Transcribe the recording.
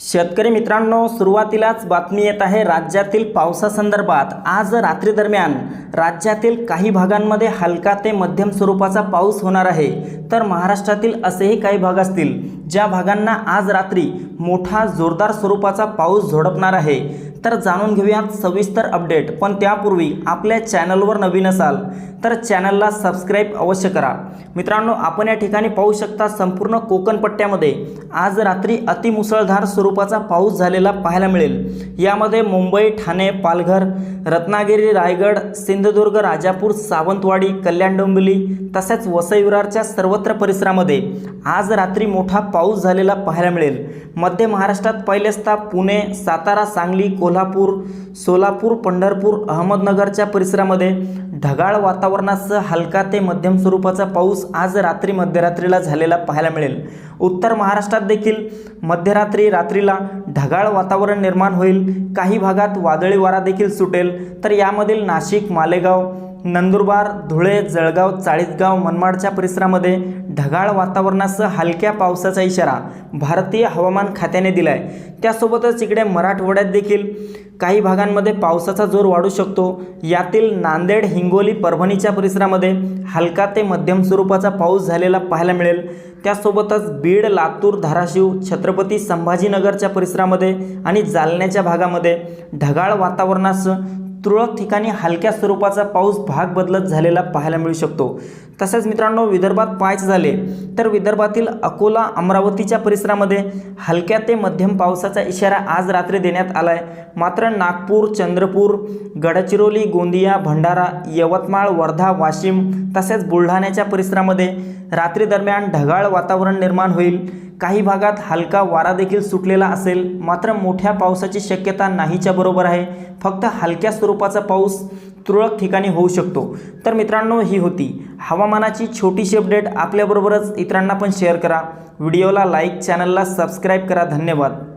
शेतकरी मित्रांनो सुरुवातीलाच बातमी येत आहे राज्यातील पावसासंदर्भात. आज रात्री दरम्यान राज्यातील काही भागांमध्ये हलका ते मध्यम स्वरूपाचा पाऊस होणार आहे. तर महाराष्ट्रातील असेही काही भाग असतील ज्या भागांना आज रात्री मोठा जोरदार स्वरूपाचा पाऊस झोडपणार आहे. तर जाणून घेऊयात सविस्तर अपडेट पण त्यापूर्वी आपल्या चॅनलवर नवीन असाल तर चॅनलला सबस्क्राईब अवश्य करा. मित्रांनो आपण या ठिकाणी पाहू शकता संपूर्ण कोकणपट्ट्यामध्ये आज रात्री अतिमुसळधार स्वरूपाचा पाऊस झालेला पाहायला मिळेल. यामध्ये मुंबई ठाणे पालघर रत्नागिरी रायगड सिंधुदुर्ग राजापूर सावंतवाडी कल्याण डोंबिवली तसेच वसई विरारच्या सर्वत्र परिसरामध्ये आज रात्री मोठा पाऊस झालेला पाहायला मिळेल. मध्य महाराष्ट्रात पहिल्यांदा पुणे सातारा सांगली कोल्हापूर सोलापूर पंढरपूर अहमदनगरच्या परिसरामध्ये ढगाळ वातावरणासह हलका ते मध्यम स्वरूपाचा पाऊस आज रात्री मध्यरात्रीला झालेला पाहायला मिळेल. उत्तर महाराष्ट्रात देखील मध्यरात्री रात्रीला ढगाळ वातावरण निर्माण होईल. काही भागात वादळी वारा देखील सुटेल. तर यामधील नाशिक मालेगाव नंदुरबार धुळे जळगाव चाळीसगाव मनमाडच्या परिसरामध्ये ढगाळ वातावरणासह हलक्या पावसाचा इशारा भारतीय हवामान खात्याने दिला आहे त्यासोबतच इकडे मराठवाड्यात देखील काही भागांमध्ये पावसाचा जोर वाढू शकतो. यातील नांदेड हिंगोली परभणीच्या परिसरामध्ये हलका ते मध्यम स्वरूपाचा पाऊस झालेला पाहायला मिळेल. त्यासोबतच बीड लातूर धाराशिव छत्रपती संभाजीनगरच्या परिसरामध्ये आणि जालन्याच्या भागामध्ये ढगाळ वातावरणास तुरळक ठिकाणी हलक्या स्वरूपाचा पाऊस भाग बदलत झालेला पाहायला मिळू शकतो. तसेच मित्रांनो विदर्भात पाहायचे झाले तर विदर्भातील अकोला अमरावतीच्या परिसरामध्ये हलक्या ते मध्यम पावसाचा इशारा आज रात्री देण्यात आला आहे मात्र नागपूर चंद्रपूर गडचिरोली गोंदिया भंडारा यवतमाळ वर्धा वाशिम तसेच बुलढाण्याच्या परिसरामध्ये रात्री दरम्यान ढगाळ वातावरण निर्माण होईल. काही भागात हलका वारा देखील सुटलेला असेल. मात्र मोठ्या पावसाची शक्यता नाहीच्या बरोबर आहे. फक्त हलक्या स्वरूपाचा पाऊस तुरळक ठिकाणी होऊ शकतो. तर मित्रांनो ही होती हवामानाची छोटीशी अपडेट आपल्याबरोबरच इतरांना पण शेअर करा. व्हिडिओला लाईक चॅनलला सबस्क्राईब करा. धन्यवाद.